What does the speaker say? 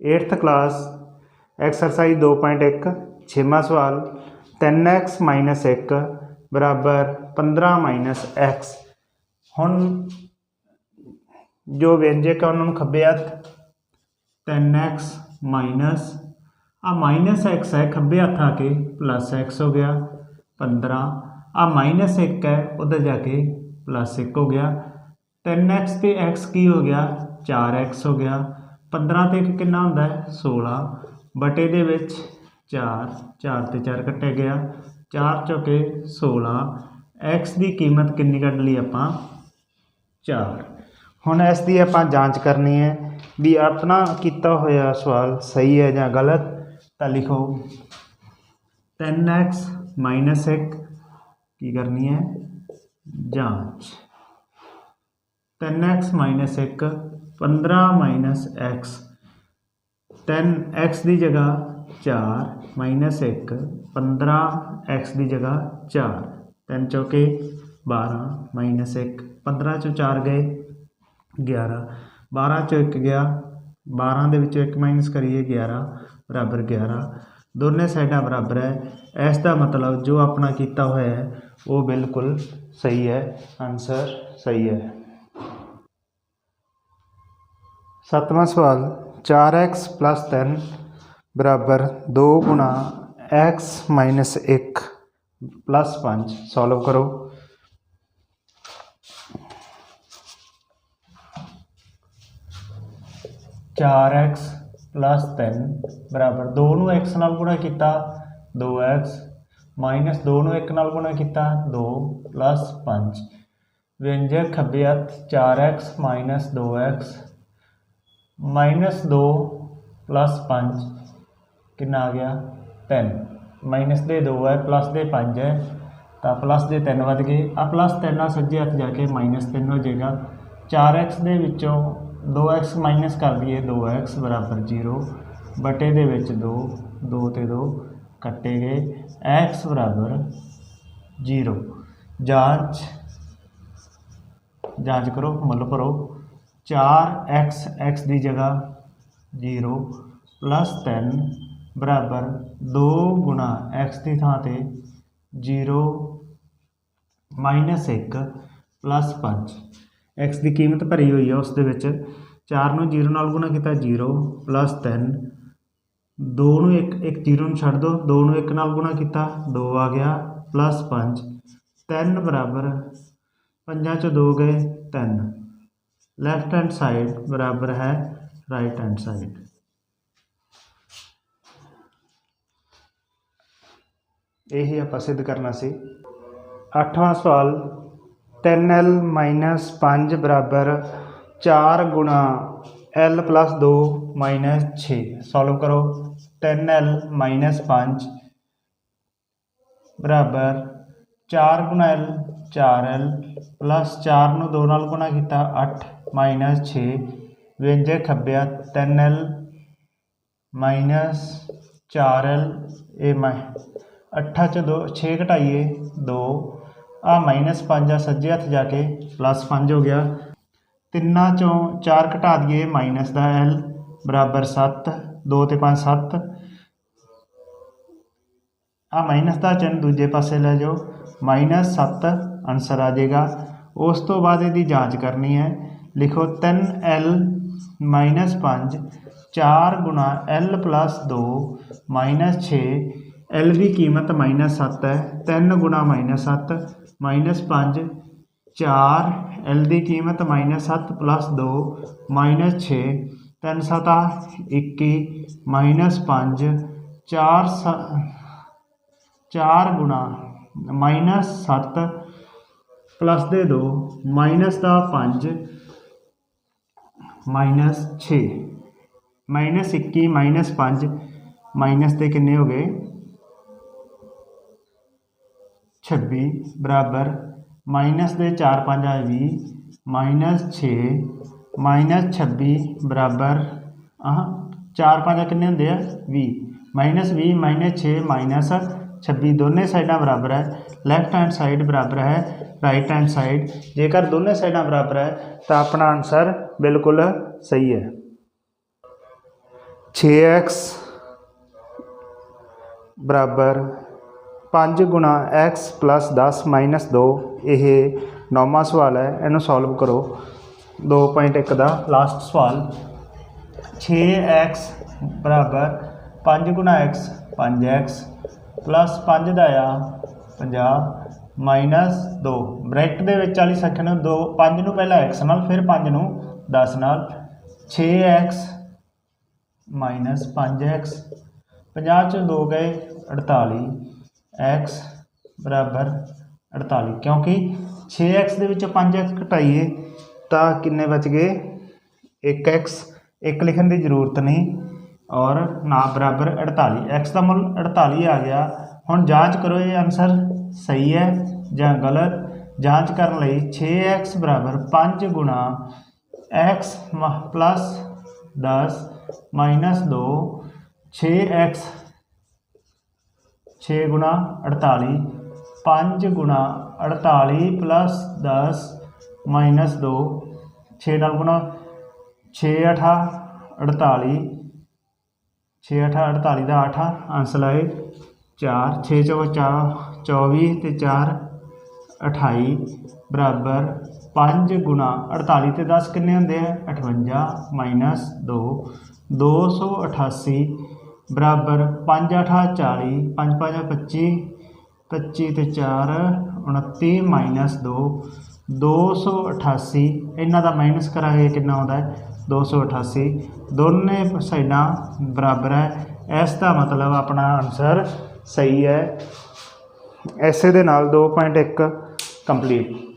8th class exercise 2.1 ਛੇਵਾਂ ਸਵਾਲ 3x 1 ਬਰਾਬਰ 15 x ਹੁਣ ਜੋ ਵਿਅੰਜਕ ਆ, ਉਹਨਾਂ ਨੂੰ ਖੱਬੇ ਹੱਥ 3x ਮਾਈਨਸ ਆ ਮਾਈਨਸ x ਹੈ, ਖੱਬੇ ਹੱਥ ਆ ਕੇ ਪਲੱਸ x ਹੋ ਗਿਆ 15 ਆ ਮਾਈਨਸ 1 ਹੈ, ਉਧਰ ਜਾ ਕੇ ਪਲੱਸ 1 ਹੋ ਗਿਆ। 3x ਤੇ x ਕੀ ਹੋ ਗਿਆ? 4x ਹੋ ਗਿਆ। 15 ਤੇ 1 ਕਿੰਨਾ ਹੁੰਦਾ ਹੈ? 16 ਬਟੇ ਦੇ ਵਿੱਚ 4 4 ਤੇ 4 ਕੱਟਿਆ ਗਿਆ। 4 ਚੌਕੇ 16 x ਦੀ ਕੀਮਤ ਕਿੰਨੀ ਕੱਢ ਲਈ ਆਪਾਂ? 4 ਹੁਣ ਇਸ ਦੀ ਆਪਾਂ ਜਾਂਚ ਕਰਨੀ ਹੈ ਵੀ ਆਪਣਾ ਕੀਤਾ ਹੋਇਆ ਸਵਾਲ ਸਹੀ ਹੈ ਜਾਂ ਗਲਤ। ਤਾਂ ਲਿਖੋ। 10x 1 ਕੀ ਕਰਨੀ ਹੈ? ਜਾਂਚ। 10x 1 15 x 10x ਦੀ ਜਗ੍ਹਾ 4 1 15 x ਦੀ ਜਗ੍ਹਾ 4 3 ਚੌਕੇ 12 1 15 ਚੋਂ 4 ਗਏ 11 12 ਚੋਂ 1 ਗਿਆ 12 ਦੇ ਵਿੱਚੋਂ 1 ਮਾਈਨਸ ਕਰੀਏ 11 ਬਰਾਬਰ 11 ਦੋਨੇ ਸਾਈਡਾਂ ਬਰਾਬਰ ਹੈ। ਇਸ ਦਾ ਮਤਲਬ ਜੋ ਆਪਣਾ ਕੀਤਾ ਹੋਇਆ ਹੈ, ਉਹ ਬਿਲਕੁਲ ਸਹੀ ਹੈ। ਆਨਸਰ ਸਹੀ ਹੈ। ਸੱਤਵਾਂ ਸਵਾਲ 4x 3 ਬਰਾਬਰ 2 ਗੁਣਾ x 1 5 ਸੋਲਵ ਕਰੋ। ਚਾਰ ਐਕਸ ਪਲੱਸ ਤਿੰਨ ਬਰਾਬਰ ਦੋ ਨੂੰ x ਨਾਲ ਗੁਣਾ ਕੀਤਾ 2x ਮਾਈਨਸ ਦੋ ਨੂੰ 1 ਨਾਲ ਗੁਣਾ ਕੀਤਾ 2 ਪਲੱਸ 5 ਵਿਅੰਜਕ ਖੱਬੇ ਹੱਥ 4x minus 2x minus 2 plus 5 ਕਿੰਨਾ ਆ ਗਿਆ? 3 ਮਾਈਨਸ ਦੇ 2 ਹੈ, ਪਲੱਸ ਦੇ 5 ਹੈ, ਤਾਂ ਪਲੱਸ ਦੇ 3 ਵੱਧ ਗਏ। ਆ ਪਲੱਸ 3 ਆ ਸੱਜੇ ਹੱਥ ਜਾ ਕੇ ਮਾਈਨਸ 3 ਹੋ ਜਾਏਗਾ। 4x ਦੇ ਵਿੱਚੋਂ 2x ਮਾਈਨਸ ਕਰ ਦਈਏ 2x ਬਰਾਬਰ 0 ਬਟੇ ਦੇ ਵਿੱਚ 2 2 ਤੇ 2 ਕੱਟੇ ਗਏ। x ਬਰਾਬਰ 0 ਜਾਂਚ ਜਾਂਚ ਕਰੋ, ਮੁੱਲ ਭਰੋ। 4x x ਦੀ ਜਗ੍ਹਾ 0 ਪਲੱਸ 3 ਬਰਾਬਰ 2 ਗੁਣਾ x ਦੀ ਥਾਂ ਤੇ 0 ਮਾਈਨਸ 1 ਪਲੱਸ 5 x ਦੀ ਕੀਮਤ ਭਰੀ ਹੋਈ ਹੈ ਉਸ ਦੇ ਵਿੱਚ 4 ਨੂੰ 0 ਨਾਲ ਗੁਣਾ ਕੀਤਾ 0 ਪਲੱਸ 3 2 ਨੂੰ 1 1 0 ਨੂੰ ਛੱਡ ਦਿਓ 2 ਨੂੰ 1 ਨਾਲ ਗੁਣਾ ਕੀਤਾ 2 ਆ ਗਿਆ ਪਲੱਸ 5 3 ਬਰਾਬਰ 5 ਚੋਂ 2 ਗਏ 3 ਲੈਫਟ ਹੈਂਡ ਸਾਈਡ ਬਰਾਬਰ ਹੈ ਰਾਈਟ ਹੈਂਡ ਸਾਈਡ ਇਹ ਆਪਾਂ ਸਿੱਧ ਕਰਨਾ ਸੀ। ਅੱਠਵਾਂ ਸਵਾਲ 3l 5 ਬਰਾਬਰ 4 ਗੁਣਾ l 2 6 ਸੋਲਵ ਕਰੋ। 3l 5 ਬਰਾਬਰ 4 ਗੁਣਾ l 4l ਪਲੱਸ 4 ਨੂੰ 2 ਨਾਲ ਗੁਣਾ ਕੀਤਾ 8 ਮਾਈਨਸ 6 ਵਿਅੰਜਕ ਖੱਬਿਆ 3l ਮਾਈਨਸ 4l ਇਹ ਮੈਂ 8 ਚ 2 6 ਘਟਾਈਏ 2 ਆ ਮਾਈਨਸ 5 ਆ, ਸੱਜੇ ਹੱਥ ਜਾ ਕੇ ਪਲੱਸ 5 ਹੋ ਗਿਆ। ਤਿੰਨਾਂ ਚੋਂ 4 ਘਟਾ ਦਈਏ ਮਾਈਨਸ ਦਾ l ਬਰਾਬਰ 7 2 ਤੇ 5 7 ਆ ਮਾਈਨਸ ਦਾ ਚਿੰਨ੍ਹ ਦੂਜੇ ਪਾਸੇ ਲੈ ਜਾਓ। 7 ਆਨਸਰ ਆ ਜਾਏਗਾ। ਉਸ ਤੋਂ ਬਾਅਦ ਇਹਦੀ ਜਾਂਚ ਕਰਨੀ ਹੈ। ਲਿਖੋ 3l 5 4 ਗੁਣਾ l 2 ਮਾਈਨਸ 6 l ਦੀ ਕੀਮਤ ਮਾਈਨਸ 7 ਹੈ। 3 ਗੁਣਾ ਮਾਈਨਸ 7 ਮਾਈਨਸ 5 4 l ਦੀ ਕੀਮਤ ਮਾਈਨਸ 7 ਪਲੱਸ 2 ਮਾਈਨਸ 6 3 ਸਤਾ 21 ਮਾਈਨਸ 5 4 4 ਗੁਣਾ ਮਾਈਨਸ 7 ਪਲੱਸ ਦੇ 2 ਮਾਈਨਸ ਦਾ 5 ਮਾਈਨਸ 6 ਮਾਈਨਸ 21 ਮਾਈਨਸ 5 ਮਾਈਨਸ ਦੇ ਕਿੰਨੇ ਹੋ ਗਏ 26 ਬਰਾਬਰ ਮਾਈਨਸ ਦੇ 4 5 ਆ 20 ਮਾਈਨਸ 6 ਮਾਈਨਸ 26 ਬਰਾਬਰ ਆਹ 4 5 ਕਿੰਨੇ ਹੁੰਦੇ ਆ 20 ਮਾਈਨਸ 20 ਮਾਈਨਸ 6 ਮਾਈਨਸ 26 ਦੋਨੇ ਸਾਈਡਾਂ ਬਰਾਬਰ ਹੈ ਲੈਫਟ ਹੈਂਡ ਸਾਈਡ ਬਰਾਬਰ ਹੈ ਰਾਈਟ ਹੈਂਡ ਸਾਈਡ ਜੇਕਰ ਦੋਨੇ ਸਾਈਡਾਂ ਬਰਾਬਰ ਹੈ, ਤਾਂ ਆਪਣਾ ਆਨਸਰ ਬਿਲਕੁਲ ਸਹੀ ਹੈ। 6x ਬਰਾਬਰ 5 ਗੁਣਾ x 10 ਮਾਈਨਸ 2 ਇਹ ਨੌਵਾਂ ਸਵਾਲ ਹੈ, ਇਹਨੂੰ ਸੋਲਵ ਕਰੋ। 2.1 ਦਾ ਲਾਸਟ ਸਵਾਲ। 6x ਬਰਾਬਰ 5 ਗੁਣਾ x 5x ਪਲੱਸ 5 ਦਾ ਆ 50 ਮਾਈਨਸ 2 ਬ੍ਰੈਕਟ ਦੇ ਵਿੱਚ ਵਾਲੀ ਸੈਕਸ਼ਨ 2 5 ਨੂੰ ਪਹਿਲਾਂ x ਨਾਲ, ਫਿਰ 5 ਨੂੰ 10 ਨਾਲ। 6x ਮਾਈਨਸ 5x 50 ਚੋਂ 2 ਗਏ 48 x ਬਰਾਬਰ 48 ਕਿਉਂਕਿ 6x ਦੇ ਵਿੱਚੋਂ 5x ਘਟਾਈਏ ਤਾਂ ਕਿੰਨੇ ਬਚ ਗਏ? 1x 1 ਲਿਖਣ ਦੀ ਜ਼ਰੂਰਤ ਨਹੀਂ। ਔਰ ਨਾ ਬਰਾਬਰ 48 x ਦਾ ਮੁੱਲ 48 ਆ ਗਿਆ ਹੁਣ ਜਾਂਚ ਕਰੋ ਇਹ ਆਨਸਰ ਸਹੀ ਹੈ ਜਾਂ ਗਲਤ ਜਾਂਚ ਕਰਨ ਲਈ 6x ਬਰਾਬਰ 5 ਗੁਣਾ x ਪਲੱਸ 10 ਮਾਈਨਸ 2 6x 6 ਗੁਣਾ 48 5 ਗੁਣਾ 48 ਪਲੱਸ 10 ਮਾਈਨਸ 2 6 ਨਾਲ ਗੁਣਾ 6 ਅਠਾ 48 6 ਅਠਾ 48 ਦਾ 8 ਆਂਸਰ ਆਏ 4 6 ਚੌ 24 ਤੇ 4 28 ਬਰਾਬਰ 5 ਗੁਣਾ 48 ਤੇ 10 ਕਿੰਨੇ ਹੁੰਦੇ ਆ? 58 ਮਾਈਨਸ 2 288 ਬਰਾਬਰ 5 8 40 5 5 25 25 ਤੇ 4 29 ਮਾਈਨਸ 2 288 ਇਹਨਾਂ ਦਾ ਮਾਈਨਸ ਕਰਾਂਗੇ ਕਿੰਨਾ ਆਉਂਦਾ ਹੈ? 288 ਦੋਨੇ ਸਾਈਡਾਂ ਬਰਾਬਰ ਹੈ। ਇਸ ਦਾ ਮਤਲਬ ਆਪਣਾ ਆਨਸਰ ਸਹੀ ਹੈ। ਐਸੇ ਦੇ ਨਾਲ 2.1 ਕੰਪਲੀਟ